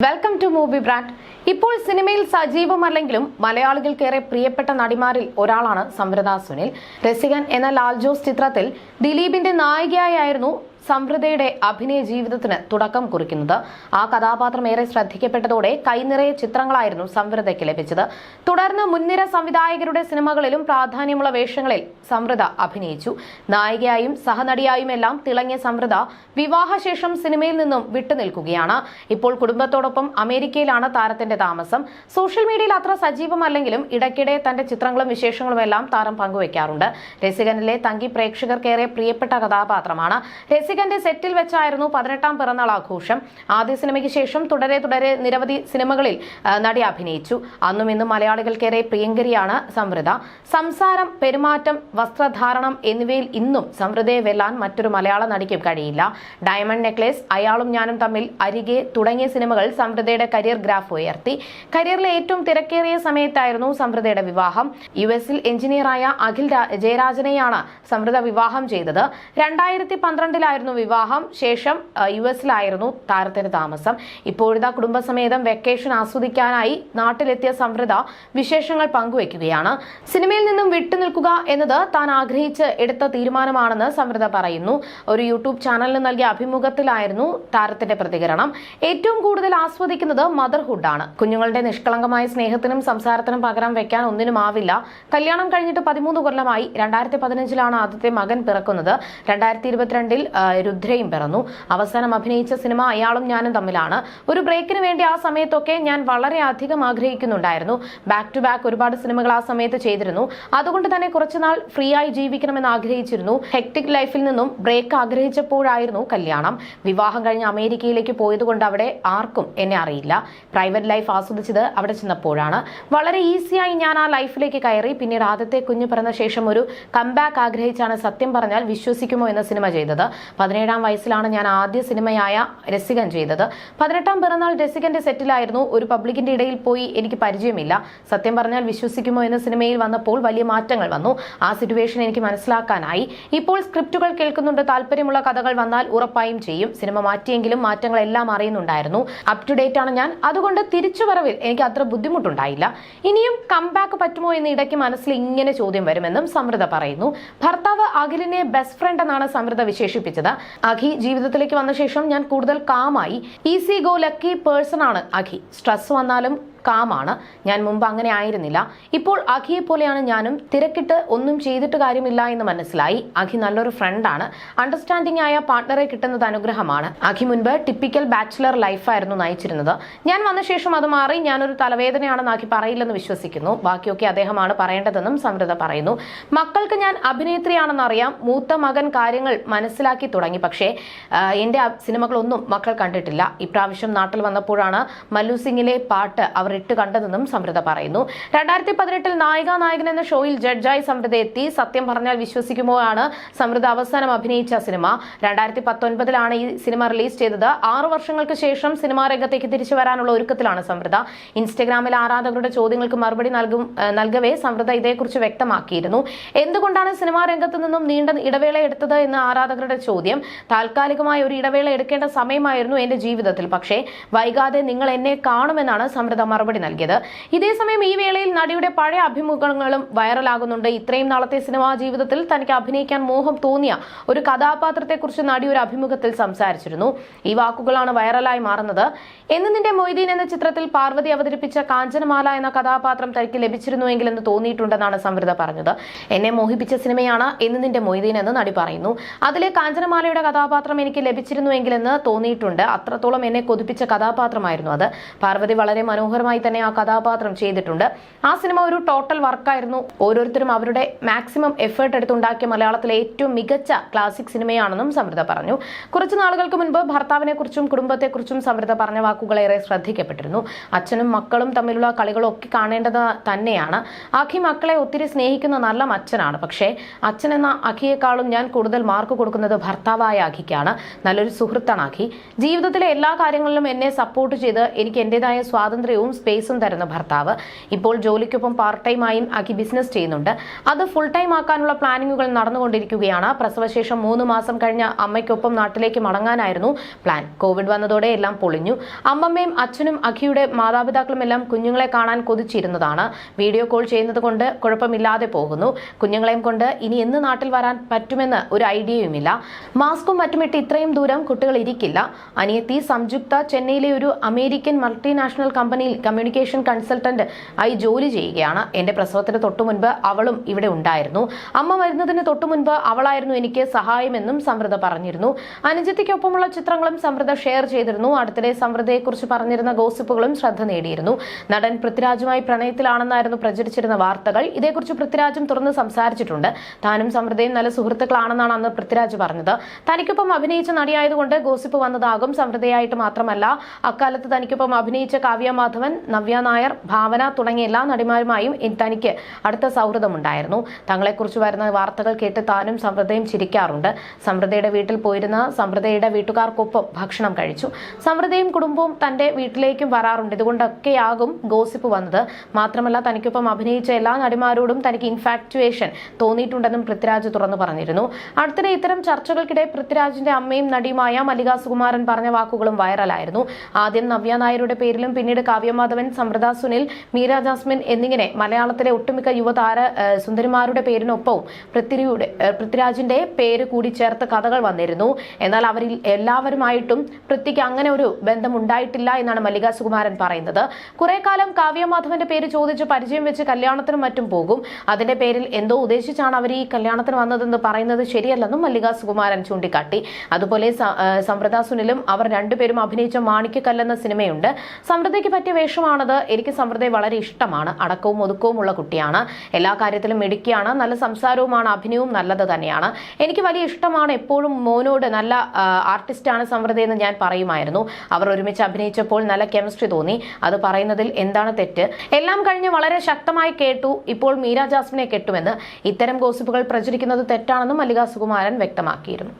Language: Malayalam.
വെൽക്കം ടു മൂവി ബ്രാൻഡ് ഇപ്പോൾ സിനിമയിൽ സജീവമല്ലെങ്കിലും മലയാളികൾക്കേറെ പ്രിയപ്പെട്ട നടിമാരിൽ ഒരാളാണ് സംവൃത സുനിൽ. രസികൻ എന്ന ലാൽ ജോസ് ചിത്രത്തിൽ ദിലീപിന്റെ നായികയായിരുന്നു സംവൃതയുടെ അഭിനയ ജീവിതത്തിന് തുടക്കം കുറിക്കുന്നത്. ആ കഥാപാത്രം ഏറെ ശ്രദ്ധിക്കപ്പെട്ടതോടെ കൈനിറയെ ചിത്രങ്ങളായിരുന്നു സംവൃതയ്ക്ക് ലഭിച്ചത്. തുടർന്ന് മുൻനിര സംവിധായകരുടെ സിനിമകളിലും പ്രാധാന്യമുള്ള വേഷങ്ങളിൽ സംവൃത അഭിനയിച്ചു. നായികയായും സഹനടിയായും എല്ലാം തിളങ്ങിയ സംവൃത വിവാഹശേഷം സിനിമയിൽ നിന്നും വിട്ടുനിൽക്കുകയാണ്. ഇപ്പോൾ കുടുംബത്തോടൊപ്പം അമേരിക്കയിലാണ് താരത്തിന്റെ താമസം. സോഷ്യൽ മീഡിയയിൽ അത്ര സജീവമല്ലെങ്കിലും ഇടയ്ക്കിടെ തന്റെ ചിത്രങ്ങളും വിശേഷങ്ങളും എല്ലാം താരം പങ്കുവയ്ക്കാറുണ്ട് രസികനിലെ തങ്കി പ്രേക്ഷകർക്കേറെ പ്രിയപ്പെട്ട കഥാപാത്രമാണ്. രസികന്റെ സെറ്റിൽ വെച്ചായിരുന്നു പതിനെട്ടാം പിറന്നാൾ ആഘോഷം. ആദ്യ സിനിമയ്ക്ക് ശേഷം തുടരെ തുടരെ നിരവധി സിനിമകളിൽ നടി അഭിനയിച്ചു. അന്നും ഇന്നും മലയാളികൾക്കേറെ പ്രിയങ്കരിയാണ് സംവൃത. സംസാരം പെരുമാറ്റം വസ്ത്രധാരണം എന്നിവയിൽ ഇന്നും സംവൃതയെ വെല്ലാൻ മറ്റൊരു മലയാള നടിക്കും കഴിയില്ല. ഡയമണ്ട് നെക്ലേസ് അയാളും ഞാനും തമ്മിൽ അരികെ തുടങ്ങിയ സിനിമകൾ സംവൃതയുടെ കരിയർ ഗ്രാഫ് ഉയർത്തി. കരിയറിലെ ഏറ്റവും തിരക്കേറിയ സമയത്തായിരുന്നു സംവൃതയുടെ വിവാഹം. യു എസിൽ എഞ്ചിനീയറായ അഖിൽ ജയരാജനെയാണ് സംവൃത വിവാഹം ചെയ്തത്. രണ്ടായിരത്തി പന്ത്രണ്ടിലായിരുന്നു വിവാഹം. ശേഷം യു എസിലായിരുന്നു താരത്തിന്റെ താമസം. ഇപ്പോഴത്തെ കുടുംബസമേതം വെക്കേഷൻ ആസ്വദിക്കാനായി നാട്ടിലെത്തിയ സംവൃത വിശേഷങ്ങൾ പങ്കുവയ്ക്കുകയാണ് സിനിമയിൽ നിന്നും വിട്ടുനിൽക്കുക എന്നത് താൻ ആഗ്രഹിച്ച് എടുത്ത തീരുമാനമാണെന്ന് സംവൃത പറയുന്നു. ഒരു യൂട്യൂബ് ചാനലിന് നൽകിയ അഭിമുഖത്തിലായിരുന്നു താരത്തിന്റെ പ്രതികരണം. ഏറ്റവും കൂടുതൽ ആസ്വദിക്കുന്നത് മദർഹുഡാണ്. കുഞ്ഞുങ്ങളുടെ നിഷ്കളങ്കമായ സ്നേഹത്തിനും സംസാരത്തിനും പകരം വെക്കാൻ ഒന്നിനുമാവില്ല. കല്യാണം കഴിഞ്ഞിട്ട് പതിമൂന്ന് കൊല്ലമായി. രണ്ടായിരത്തി പതിനഞ്ചിലാണ് ആദ്യത്തെ മകൻ പിറക്കുന്നത്. രണ്ടായിരത്തി ഇരുപത്തിരണ്ടിൽ രുദ്രയും പിറന്നു. അവസാനം അഭിനയിച്ച സിനിമ അയാളും ഞാനും തമ്മിലാണ്. ഒരു ബ്രേക്കിന് വേണ്ടി ആ സമയത്തൊക്കെ ഞാൻ വളരെ അധികം ആഗ്രഹിക്കുന്നുണ്ടായിരുന്നു. ബാക്ക് ടു ബാക്ക് ഒരുപാട് സിനിമകൾ ആ സമയത്ത് ചെയ്തിരുന്നു. അതുകൊണ്ട് തന്നെ കുറച്ചുനാൾ ഫ്രീ ആയി ജീവിക്കണമെന്ന് ആഗ്രഹിച്ചിരുന്നു. ഹെക്ടിക് ലൈഫിൽ നിന്നും ബ്രേക്ക് ആഗ്രഹിച്ചപ്പോഴായിരുന്നു കല്യാണം. വിവാഹം കഴിഞ്ഞ് അമേരിക്കയിലേക്ക് പോയതുകൊണ്ട് അവിടെ ആർക്കും എന്നെ അറിയില്ല. പ്രൈവറ്റ് ലൈഫ് ആസ്വദിച്ചത് അവിടെ ചെന്നപ്പോഴാണ്. വളരെ ഈസിയായി ഞാൻ ആ ലൈഫിലേക്ക് കയറി. പിന്നീട് ആദ്യത്തെ കുഞ്ഞു പിറന്ന ശേഷം ഒരു കംബാക്ക് ആഗ്രഹിച്ചാണ് സത്യം പറഞ്ഞാൽ വിശ്വസിക്കുമോ എന്ന സിനിമ ചെയ്തത്. പതിനേഴാം വയസ്സിലാണ് ഞാൻ ആദ്യ സിനിമയായ രസികൻ ചെയ്തത്. പതിനെട്ടാം പിറന്നാൾ രസികന്റെ സെറ്റിലായിരുന്നു. ഒരു പബ്ലിക്കിന്റെ ഇടയിൽ പോയി എനിക്ക് പരിചയമില്ല. സത്യം പറഞ്ഞാൽ വിശ്വസിക്കുമോ എന്ന സിനിമയിൽ വന്നപ്പോൾ വലിയ മാറ്റങ്ങൾ വന്നു. ആ സിറ്റുവേഷൻ എനിക്ക് മനസ്സിലാക്കാനായി. ഇപ്പോൾ സ്ക്രിപ്റ്റുകൾ കേൾക്കുന്നുണ്ട് താല്പര്യമുള്ള കഥകൾ വന്നാൽ ഉറപ്പായും ചെയ്യും. സിനിമ മാറ്റിയെങ്കിലും മാറ്റങ്ങളെല്ലാം അറിയുന്നുണ്ടായിരുന്നു. അപ് ടു ഡേറ്റ് ആണ് ഞാൻ. അതുകൊണ്ട് തിരിച്ചു വരവിൽ എനിക്ക് അത്ര ബുദ്ധിമുട്ടുണ്ടായില്ല. ഇനിയും കംബാക്ക് പറ്റുമോ എന്ന് ഇടയ്ക്ക് മനസ്സിൽ ഇങ്ങനെ ചോദ്യം വരുമെന്നും സമൃദ്ധ പറയുന്നു. ഭർത്താവ് അഖിലിനെ ബെസ്റ്റ് ഫ്രണ്ട് എന്നാണ് സമൃദ്ധ വിശേഷിപ്പിച്ചത്. അഖി ജീവിതത്തിലേക്ക് വന്ന ശേഷം ഞാൻ കൂടുതൽ കാമായി ഈസി ഗോ ലക്കി പേഴ്സൺ ആണ് അഖി. സ്ട്രെസ് വന്നാലും കാമാണ്. ഞാൻ മുമ്പ് അങ്ങനെ ആയിരുന്നില്ല. ഇപ്പോൾ അഖിയെ പോലെയാണ് ഞാനും. തിരക്കിട്ട് ഒന്നും ചെയ്തിട്ട് കാര്യമില്ല എന്ന് മനസ്സിലായി. അഖി നല്ലൊരു ഫ്രണ്ടാണ് അണ്ടർസ്റ്റാൻഡിംഗ് ആയ പാർട്ട്ണറെ കിട്ടുന്നത് അനുഗ്രഹമാണ്. അഖി മുൻപ് ടിപ്പിക്കൽ ബാച്ചിലർ ലൈഫായിരുന്നു നയിച്ചിരുന്നത്. ഞാൻ വന്ന ശേഷം അത് മാറി. ഞാനൊരു തലവേദനയാണെന്ന് അഖി പറയില്ലെന്ന് വിശ്വസിക്കുന്നു. ബാക്കിയൊക്കെ അദ്ദേഹമാണ് പറയേണ്ടതെന്നും സമൃദ്ധ പറയുന്നു. മക്കൾക്ക് ഞാൻ അഭിനേത്രിയാണെന്ന് അറിയാം മൂത്ത മകൻ കാര്യങ്ങൾ മനസ്സിലാക്കി തുടങ്ങി. പക്ഷേ എന്റെ സിനിമകളൊന്നും മക്കൾ കണ്ടിട്ടില്ല. ഇപ്രാവശ്യം നാട്ടിൽ വന്നപ്പോഴാണ് മല്ലു സിംഗിലെ പാട്ട് അവർ ഇട്ട് കണ്ടതെന്നും സമൃദ്ധ പറയുന്നു. രണ്ടായിരത്തി പതിനെട്ടിൽ നായിക നായകൻ എന്ന ഷോയിൽ ജഡ്ജായി സമൃദ്ധ എത്തി. സത്യം പറഞ്ഞാൽ വിശ്വസിക്കുമോ ആണ് സമൃദ്ധ അവസാനം അഭിനയിച്ച സിനിമ. രണ്ടായിരത്തി പത്തൊൻപതിലാണ് ഈ സിനിമ റിലീസ് ചെയ്തത്. ആറു വർഷങ്ങൾക്ക് ശേഷം സിനിമാ രംഗത്തേക്ക് തിരിച്ചു വരാനുള്ള ഒരുക്കത്തിലാണ് സമൃദ്ധ ഇൻസ്റ്റഗ്രാമിൽ ആരാധകരുടെ ചോദ്യങ്ങൾക്ക് മറുപടി നൽകും നൽകവേ സമൃദ്ധ ഇതേക്കുറിച്ച് വ്യക്തമാക്കിയിരുന്നു. എന്തുകൊണ്ടാണ് സിനിമാ രംഗത്ത് നിന്നും നീണ്ട ഇടവേള എടുത്തത് എന്ന് ആരാധകരുടെ ചോദ്യം. താൽക്കാലികമായ ഒരു ഇടവേള എടുക്കേണ്ട സമയമായിരുന്നു എന്റെ ജീവിതത്തിൽ. പക്ഷേ വൈകാതെ നിങ്ങൾ എന്നെ കാണുമെന്നാണ് സമൃദ്ധ മറുപടി നൽകിയത്. ഇതേസമയം ഈ വേളയിൽ നടിയുടെ പഴയ അഭിമുഖങ്ങളും വൈറലാകുന്നുണ്ട്. ഇത്രയും നാളത്തെ സിനിമാ ജീവിതത്തിൽ തനിക്ക് അഭിനയിക്കാൻ മോഹം തോന്നിയ ഒരു കഥാപാത്രത്തെക്കുറിച്ച് നടി ഒരു അഭിമുഖത്തിൽ സംസാരിച്ചിരുന്നു. ഈ വാക്കുകളാണ് വൈറലായി മാറുന്നത്. എന്ന് നിന്റെ മൊയ്തീൻ എന്ന ചിത്രത്തിൽ പാർവതി അവതരിപ്പിച്ച കാഞ്ചനമാല എന്ന കഥാപാത്രം തനിക്ക് ലഭിച്ചിരുന്നുവെങ്കിലെന്ന് തോന്നിയിട്ടുണ്ടെന്നാണ് സമൃദ്ധ പറഞ്ഞത്. എന്നെ മോഹിപ്പിച്ച സിനിമയാണ് എന്ന് നിന്റെ മൊയ്തീൻ എന്ന് നടി പറയുന്നു. അതിലെ കാഞ്ചനമാലയുടെ കഥാപാത്രം എനിക്ക് ലഭിച്ചിരുന്നുവെങ്കിലെന്ന് തോന്നിയിട്ടുണ്ട്. അത്രത്തോളം എന്നെ കൊതിപ്പിച്ച കഥാപാത്രമായിരുന്നു അത്. പാർവതി വളരെ മനോഹരമായി തന്നെ ആ കഥാപാത്രം ചെയ്തിട്ടുണ്ട്. ആ സിനിമ ഒരു ടോട്ടൽ വർക്കായിരുന്നു. ഓരോരുത്തരും അവരുടെ മാക്സിമം എഫേർട്ട് എടുത്തുണ്ടാക്കിയ മലയാളത്തിലെ ഏറ്റവും മികച്ച ക്ലാസിക് സിനിമയാണെന്നും സമൃദ്ധ പറഞ്ഞു. കുറച്ച് നാളുകൾക്ക് മുൻപ് ഭർത്താവിനെ കുറിച്ചും കുടുംബത്തെക്കുറിച്ചും സമൃദ്ധ പറഞ്ഞ വാക്കുകളേറെ ശ്രദ്ധിക്കപ്പെട്ടിരുന്നു. അച്ഛനും മക്കളും തമ്മിലുള്ള കളികളൊക്കെ കാണേണ്ടത് തന്നെയാണ്. അഖി മക്കളെ ഒത്തിരി സ്നേഹിക്കുന്ന നല്ല അച്ഛനാണ്. പക്ഷേ അച്ഛൻ എന്ന അഖിയേക്കാളും ഞാൻ കൂടുതൽ മാർക്ക് കൊടുക്കുന്നത് ഭർത്താവായ അഖിക്കാണ് നല്ലൊരു സുഹൃത്താണ് അഖി ജീവിതത്തിലെ എല്ലാ കാര്യങ്ങളിലും എന്നെ സപ്പോർട്ട് ചെയ്ത് എനിക്ക് എന്റേതായ സ്വാതന്ത്ര്യവും സ്പേസും തരുന്ന ഭർത്താവ്. ഇപ്പോൾ ജോലിക്കൊപ്പം പാർട്ട് ടൈമായും ആക്കി ബിസിനസ് ചെയ്യുന്നുണ്ട്. അത് ഫുൾ ടൈം ആക്കാനുള്ള പ്ലാനിങ്ങുകൾ നടന്നുകൊണ്ടിരിക്കുകയാണ്. പ്രസവശേഷം മൂന്ന് മാസം കഴിഞ്ഞ അമ്മയ്ക്കൊപ്പം നാട്ടിലേക്ക് മടങ്ങാനായിരുന്നു പ്ലാൻ കോവിഡ് വന്നതോടെ എല്ലാം പൊളിഞ്ഞു. അമ്മമ്മയും അച്ഛനും അഖിയുടെ മാതാപിതാക്കളും എല്ലാം കുഞ്ഞുങ്ങളെ കാണാൻ കൊതിച്ചിരുന്നതാണ്. വീഡിയോ കോൾ ചെയ്യുന്നത് കൊണ്ട് കുഴപ്പമില്ലാതെ പോകുന്നു. കുഞ്ഞുങ്ങളെയും കൊണ്ട് ഇനി എന്ന് നാട്ടിൽ വരാൻ പറ്റുമെന്ന് ഒരു ഐഡിയയുമില്ല. മാസ്കും മറ്റുമിട്ട് ഇത്രയും ദൂരം കുട്ടികൾ ഇരിക്കില്ല. അനിയത്തി സംയുക്ത ചെന്നൈയിലെ ഒരു അമേരിക്കൻ മൾട്ടിനാഷണൽ കമ്പനിയിൽ കമ്മ്യൂണിക്കേഷൻ കൺസൾട്ടന്റ് ആയി ജോലി ചെയ്യുകയാണ്. എന്റെ പ്രസവത്തിന് തൊട്ടു മുൻപ് അവളും ഇവിടെ ഉണ്ടായിരുന്നു. അമ്മ വരുന്നതിന് തൊട്ടു മുൻപ് അവളായിരുന്നു എനിക്ക് സഹായമെന്നും സമൃദ്ധ പറഞ്ഞിരുന്നു. അനുജത്തിക്കൊപ്പമുള്ള ചിത്രങ്ങളും സമൃദ്ധ ഷെയർ ചെയ്തിരുന്നു. അടുത്തിടെ സമൃദ്ധയെക്കുറിച്ച് പറഞ്ഞിരുന്ന ഗോസിപ്പുകളും ശ്രദ്ധ നേടിയിരുന്നു. നടൻ പൃഥ്വിരാജുമായി പ്രണയത്തിലാണെന്നായിരുന്നു പ്രചരിച്ചിരുന്ന വാർത്തകൾ. ഇതേക്കുറിച്ച് പൃഥ്വിരാജും തുറന്ന് സംസാരിച്ചിട്ടുണ്ട്. താനും സമൃദ്ധയും നല്ല സുഹൃത്തുക്കളാണെന്നാണ് അന്ന് പൃഥ്വിരാജ് പറഞ്ഞത്. തനിക്കൊപ്പം അഭിനയിച്ച നടിയായതുകൊണ്ട് ഗോസിപ്പ് വന്നതാകും. സമൃദ്ധയായിട്ട് മാത്രമല്ല അക്കാലത്ത് തനിക്കൊപ്പം അഭിനയിച്ച കാവ്യ മാധവൻ നവ്യ നായർ ഭാവന തുടങ്ങിയ എല്ലാ നടിമാരുമായും തനിക്ക് അടുത്ത സൗഹൃദമുണ്ടായിരുന്നു. തങ്ങളെക്കുറിച്ച് വരുന്ന വാർത്തകൾ കേട്ട് താനും സമൃദ്ധയും ചിരിക്കാറുണ്ട്. സമൃദ്ധയുടെ വീട്ടിൽ പോയിരുന്ന സമൃദ്ധയുടെ വീട്ടുകാർക്കൊപ്പം ഭക്ഷണം കഴിച്ചു. സമൃദ്ധയും കുടുംബവും തന്റെ വീട്ടിലേക്കും വരാറുണ്ട്. ഇതുകൊണ്ടൊക്കെയാകും ഗോസിപ്പ് വന്നത്. മാത്രമല്ല തനിക്കൊപ്പം അഭിനയിച്ച എല്ലാ നടിമാരോടും തനിക്ക് ഇൻഫാക്ച്വേഷൻ തോന്നിയിട്ടുണ്ടെന്നും പൃഥ്വിരാജ് തുറന്നു പറഞ്ഞിരുന്നു. അടുത്തിടെ ഇത്തരം ചർച്ചകൾക്കിടെ പൃഥ്വിരാജിന്റെ അമ്മയും നടിയുമായ മല്ലിക സുകുമാരൻ പറഞ്ഞ വാക്കുകളും വൈറലായിരുന്നു. ആദ്യം നവ്യ നായരുടെ പേരിലും പിന്നീട് കാവ്യമാധവൻ സമൃദ്ധ സുനിൽ മീര ജാസ്മിൻ എന്നിങ്ങനെ മലയാളത്തിലെ ഒട്ടുമിക്ക യുവതാര സുന്ദരിമാരുടെ പേരിനൊപ്പവും പൃഥ്വിയുടെ പൃഥ്വിരാജിന്റെ പേര് കൂടി ചേർത്ത് കഥകൾ വന്നിരുന്നു. എന്നാൽ അവരിൽ എല്ലാവരുമായിട്ടും പൃഥ്വിക്ക് അങ്ങനെ ഒരു ബന്ധം ഉണ്ടായിട്ടില്ല എന്നാണ് മല്ലിക സുകുമാരൻ പറയുന്നത്. കുറെ കാലം കാവ്യ മാധവന്റെ പേര് ചോദിച്ച് പരിചയം വെച്ച് കല്യാണത്തിനും മറ്റും പോകും. അതിന്റെ പേരിൽ എന്തോ ഉദ്ദേശിച്ചാണ് അവർ ഈ കല്യാണത്തിന് വന്നതെന്ന് പറയുന്നത് ശരിയല്ലെന്നും മല്ലിക സുകുമാരൻ ചൂണ്ടിക്കാട്ടി. അതുപോലെ സമൃദ്ധ സുനിലും അവർ രണ്ടുപേരും അഭിനയിച്ച മാണിക്കക്കല്ലെന്ന സിനിമയുണ്ട്. സമൃദ്ധയ്ക്ക് പറ്റിയ വേഷമാണത് എനിക്ക് സമൃദ്ധയെ വളരെ ഇഷ്ടമാണ്. അടക്കവും ഒതുക്കവും ഉള്ള കുട്ടിയാണ്. എല്ലാ കാര്യത്തിലും മിടുക്കിയാണ്. നല്ല സംസാരവുമാണ്. അഭിനയവും നല്ലത് തന്നെയാണ്. എനിക്ക് വലിയ ഇഷ്ടമാണ് എപ്പോഴും മോനോട് നല്ല ആർട്ടിസ്റ്റാണ് സമൃദ്ധ എന്ന് ഞാൻ പറയുമായിരുന്നു. അവർ ഒരുമിച്ച് അഭിനയിച്ചപ്പോൾ നല്ല കെമിസ്ട്രി തോന്നി. അത് പറയുന്നതിൽ എന്താണ് തെറ്റ്? എല്ലാം കഴിഞ്ഞ് വളരെ ശക്തമായി കേട്ടു. ഇപ്പോൾ മീര ജാസ്മിനെ കെട്ടുമെന്ന്. ഇത്തരം ഗോസിപ്പുകൾ പ്രചരിക്കുന്നത് തെറ്റാണെന്നും മല്ലികാ സുകുമാരൻ വ്യക്തമാക്കിയിരുന്നു.